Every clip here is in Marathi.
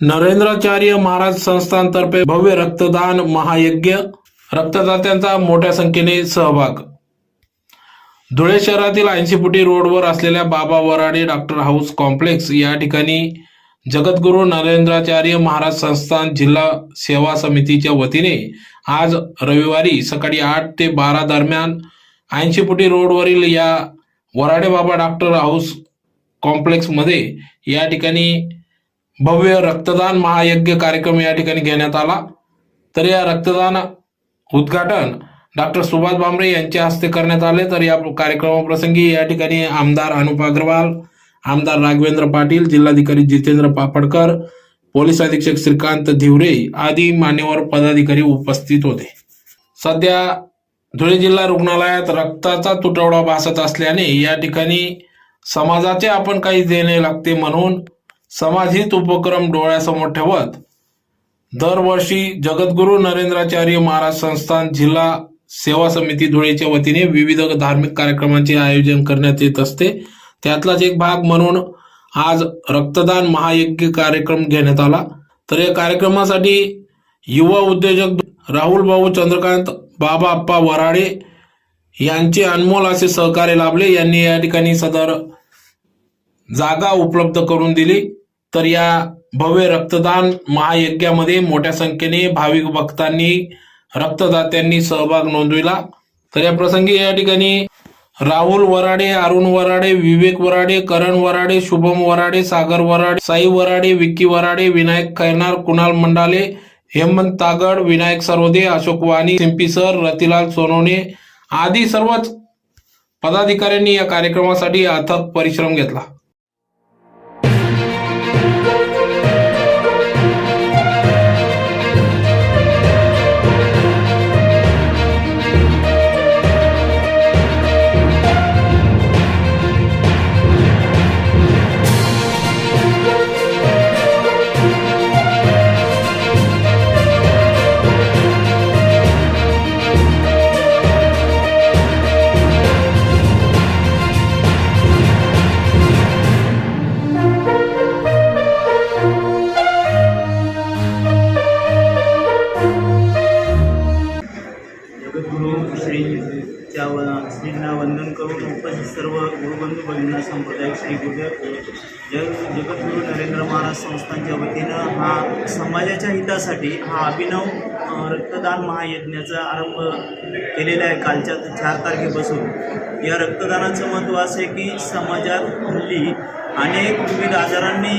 नरेंद्राचार्य महाराज संस्थांतर्फे भव्य रक्तदान महायज्ञ. रक्तदात्यांचा मोठ्या संख्येने सहभाग. धुळे शहरातील ऐंशी फुटी रोडवर असलेल्या बाबा वराडे डॉक्टर हाऊस कॉम्प्लेक्स या ठिकाणी जगद्गुरू नरेंद्राचार्य महाराज संस्थान जिल्हा सेवा समितीच्या वतीने आज रविवारी सकाळी आठ ते बारा दरम्यान ऐंशी फुटी रोडवरील या वराडे बाबा डॉक्टर हाऊस कॉम्प्लेक्समध्ये या ठिकाणी भव्य रक्तदान महायज्ञ कार्यक्रम या ठिकाणी घेण्यात आला. तर या रक्तदान उद्घाटन डॉक्टर सुभाष भामरे यांच्या हस्ते करण्यात आले. तर या कार्यक्रमाप्रसंगी या ठिकाणी आमदार अनुप अग्रवाल आमदार राघवेंद्र पाटील जिल्हाधिकारी जितेंद्र पापडकर पोलीस अधीक्षक श्रीकांत धिवरे आदी मान्यवर पदाधिकारी उपस्थित होते. सध्या धुळे जिल्हा रुग्णालयात रक्ताचा तुटवडा भासत असल्याने या ठिकाणी समाजाचे आपण काही देणे लागते म्हणून समाजहित उपक्रम डोळ्यासमोर ठेवत दरवर्षी जगद्गुरू नरेंद्राचार्य महाराज संस्थान जिल्हा सेवा समिती धुळेच्या वतीने विविध धार्मिक कार्यक्रमांचे आयोजन करण्यात येत असते. त्यातलाच एक भाग म्हणून आज रक्तदान महायज्ञ कार्यक्रम घेण्यात आला. तर या कार्यक्रमासाठी युवा उद्योजक राहुल भाऊ चंद्रकांत बाबा आप्पा वराडे यांचे अनमोल असे सहकार्य लाभले. यांनी या ठिकाणी सदर जागा उपलब्ध करून दिली. तर या भव्य रक्तदान महायज्ञामध्ये मोठ्या संख्येने भाविक भक्तांनी रक्तदात्यांनी सहभाग नोंदविला. तर या प्रसंगी या ठिकाणी राहुल वराडे अरुण वराडे विवेक वराडे करण वराडे शुभम वराडे सागर वराडे साई वराडे विक्की वराडे विनायक खैनार कुणाल मंडाले हेमंत तागड विनायक सरोदे अशोक वाणी सिंपी सर रतिलाल सोनवणे आदी सर्वच पदाधिकाऱ्यांनी या कार्यक्रमासाठी अथक परिश्रम घेतला. सर्व गुरुबंधू भगिनींना सांप्रदायिक श्री गुरुदेव जग जगद्गुरु नरेंद्र महाराज संस्थांच्या वतीनं हा समाजाच्या हितासाठी हा अभिनव रक्तदान महायज्ञाचा आरंभ केलेला आहे कालच्या चार तारखेपासून. या रक्तदानाचं महत्त्व असं आहे की समाजात हल्ली अनेक विविध आजारांनी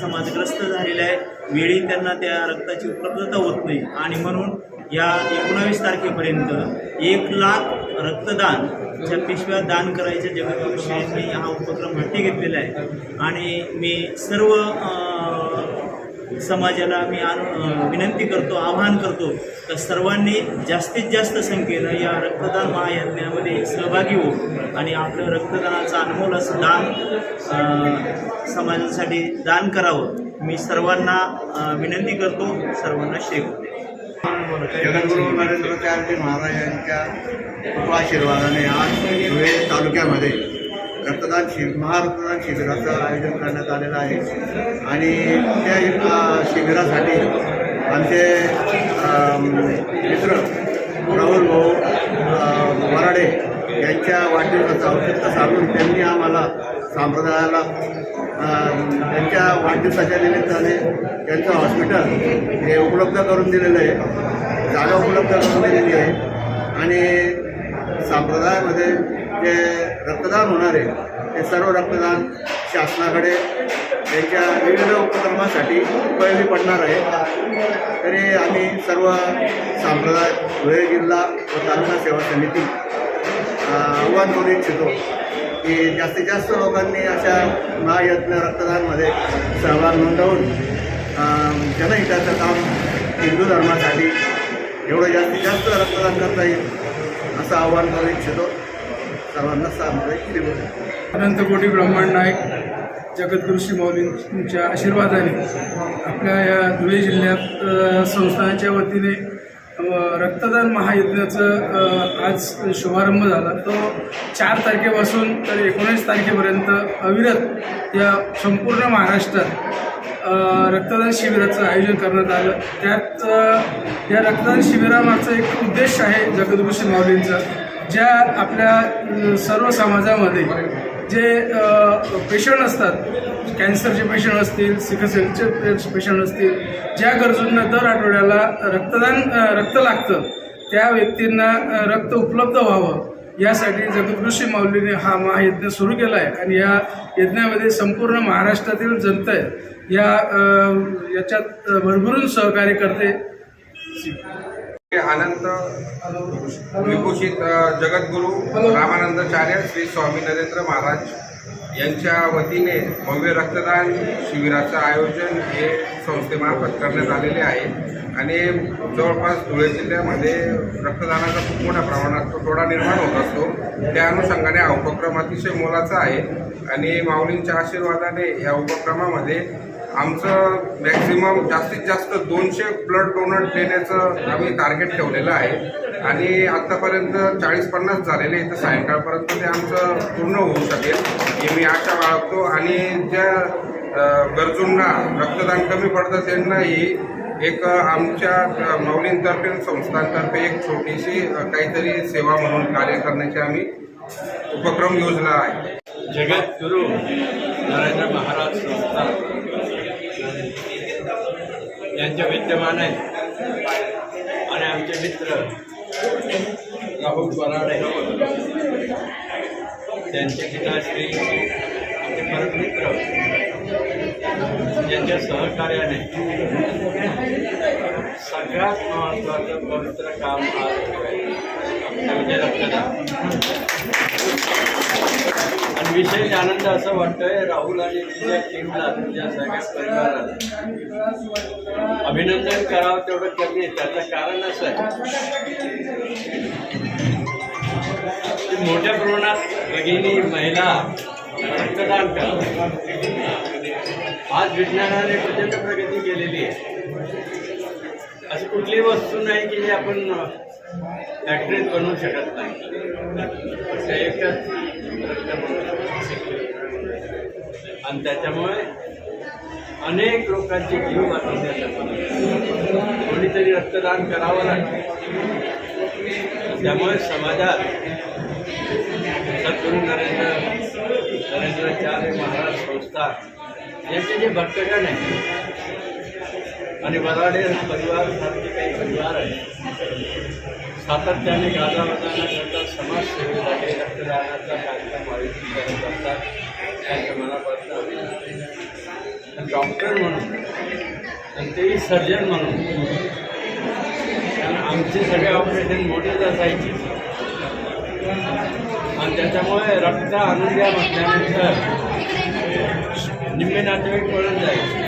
समाजग्रस्त झालेल्या आहे. वेळी त्यांना त्या रक्ताची उपलब्धता होत नाही. आणि म्हणून या एकोणावीस तारखेपर्यंत एक लाख रक्तदान ज्या पिशव्या दान करायच्या जगद्गुरु मी हा उपक्रम हाती घेतलेला आहे. आणि मी सर्व समाजाला मी आन विनंती करतो आवाहन करतो तर सर्वांनी जास्तीत जास्त संख्येनं या रक्तदान महायज्ञामध्ये सहभागी होऊ आणि आपलं रक्तदानाचं अनमोल असं दान समाजासाठी दान करावं. मी सर्वांना विनंती करतो सर्वांना शेख जगद्गुरू नरेंद्र महाराज यांच्या कृपाशीर्वादाने आज धुळे तालुक्यामध्ये रक्तदान शिब महारक्तदान शिबिराचं आयोजन करण्यात आलेलं आहे. आणि त्या शिबिरासाठी आमचे मित्र राहुल भाऊ वराडे यांच्या वाढदिवसाचं औचित्य साधून त्यांनी आम्हाला संप्रदायाला त्यांच्या वाढदिवसाच्या निमित्ताने त्यांचं हॉस्पिटल हे उपलब्ध करून दिलेलं आहे. जागा उपलब्ध करून दिलेली आहे. आणि संप्रदायामध्ये जे रक्तदान होणार आहे ते सर्व रक्तदान शासनाकडे त्यांच्या विविध उपक्रमासाठी उपयोगी पडणार आहे. तरी आम्ही सर्व संप्रदाय धुळे जिल्हा व तालुका सेवा समिती आव्हान करू इच्छितो की जास्तीत जास्त लोकांनी अशा महायत्न रक्तदानमध्ये सहभाग नोंदवून जनहिताचं काम हिंदू धर्मासाठी एवढं जास्तीत जास्त रक्तदान करता येईल असं आव्हान करू इच्छितो. सर्वांना सामुदायिक श्रीगुरु अनंतकोटी ब्रह्मांड नाईक जगद्गुरु श्री माऊलींच्या आशीर्वादाने आपल्या या धुळे जिल्ह्यात संस्थानाच्या वतीने रक्तदान महायज्ञाचं आज शुभारंभ झाला. तो चार तारखेपासून तर एकोणीस तारखेपर्यंत अविरत या संपूर्ण महाराष्ट्रात रक्तदान शिबिराचं आयोजन करण्यात आलं. त्यात या रक्तदान शिबिरामागचा एक उद्देश आहे जगदभूषण माऊलींचा ज्या आपल्या सर्व समाजामध्ये जे पेशंट असतात कॅन्सरचे पेशंट असतील सिकसेलचे पेशंट असतील ज्या गरजूंना दर आठवड्याला रक्तदान रक्त लागतं त्या व्यक्तींना रक्त उपलब्ध व्हावं यासाठी जगदृषी माऊलीने हा महायज्ञ सुरू केला आहे आणि या यज्ञामध्ये संपूर्ण महाराष्ट्रातील जनता आहे. या याच्यात भरभरून सहकार्य करते. आनंद विभूषित अ, जगद्गुरू रामानंदाचार्य श्री स्वामी नरेंद्र महाराज यांच्या वतीने भव्य रक्तदान शिबिराचं आयोजन हे संस्थेमार्फत करण्यात आलेले आहे. आणि जवळपास धुळे जिल्ह्यामध्ये रक्तदानाचा खूप मोठ्या प्रमाणात तोडा निर्माण होत असतो. त्या अनुषंगाने हा उपक्रम अतिशय मोलाचा आहे. आणि माऊलींच्या आशीर्वादाने या उपक्रमामध्ये आमचं मॅक्झिमम जास्तीत जास्त दोनशे ब्लड डोनर देण्याचं आम्ही टार्गेट ठेवलेलं आहे. आणि आत्तापर्यंत चाळीस पन्नास झालेले इथं सायंकाळपर्यंत ते आमचं पूर्ण होऊ शकेल हे मी आशा बाळगतो. आणि ज्या गरजूंना रक्तदान कमी पडतं त्यांनाही एक आमच्या अ, माऊलींतर्फे संस्थांतर्फे एक छोटीशी काहीतरी सेवा म्हणून कार्य करण्याची आम्ही उपक्रम योजला आहे. जगद्गुरु नरेंद्र महाराज संस्था. यांच्या आहे आणि आमचे मित्र राहुल वराडे त्यांचे पिताश्री आमचे परममित्र यांच्या सहकार्याने सगळ्यात महत्त्वाचं पवित्र काम आज म्हणजे रक्तदान विशेष आनंद असं वाटतंय राहुल आणि तुझ्या टीमला तुझ्या सगळ्या परिवाराला. अभिनंदन करावं तेवढं कमी आहे. त्याचं कारण असं आहे. की मोठ्या प्रमाणात भगिनी महिला रक्तदान करतात आज विज्ञानाने प्रचंड प्रगती केलेली आहे. अशी कुठली वस्तू नाही की जी आपण फॅक्टरीत बनवू शकत नाही. एकच आणि त्याच्यामुळे अनेक लोकांचे जीव वाचवण्यासाठी कोणीतरी रक्तदान करावं लागतं. त्यामुळे समाजात सद्गुरू नरेंद्र नरेंद्राचार्य महाराज संस्था यांचे जे भक्तगण आहे आणि वराडे परिवार सारखे काही परिवार आहे सातत्याने गाजावाजाना करता समाजसेवेसाठी रक्तदानाचा कार्यक्रम आयोजित करत असतात त्यांच्या मनापासून डॉक्टर म्हणून आणि तेही सर्जन म्हणून कारण आमचे सगळे ऑपरेशन मोठेच असायचे. आणि त्याच्यामुळे रक्त आणून द्या म्हटल्यानंतर निम्मे नातेवाईक पळून जायचे.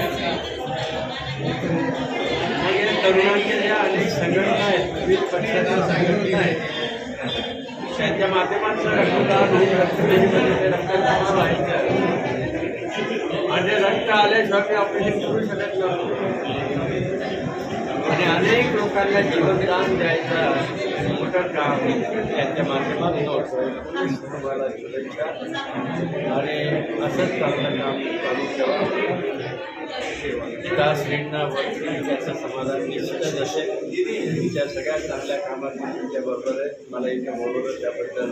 तरुणांच्या ज्या अनेक संघटना आहेत विविध पक्षाच्या संघटना आहेत त्यांच्या माध्यमातून रक्तदान आणि रक्तपेढीमध्ये ते रक्त जमा व्हायचं आणि ते रक्त आल्याशिवाय मी ऑपरेशन करू शकत नव्हतो आणि अनेक लोकांना जीवनदान द्यायचं मोठं काम त्यांच्या माध्यमातून आणि असंच चांगलं काम चालू ठेवा पिताश्रींना वरती त्याचं समाधान निश्चितच असेल त्या सगळ्या चांगल्या कामात तुमच्याबरोबर आहे मला इथे बोलवलं त्याबद्दल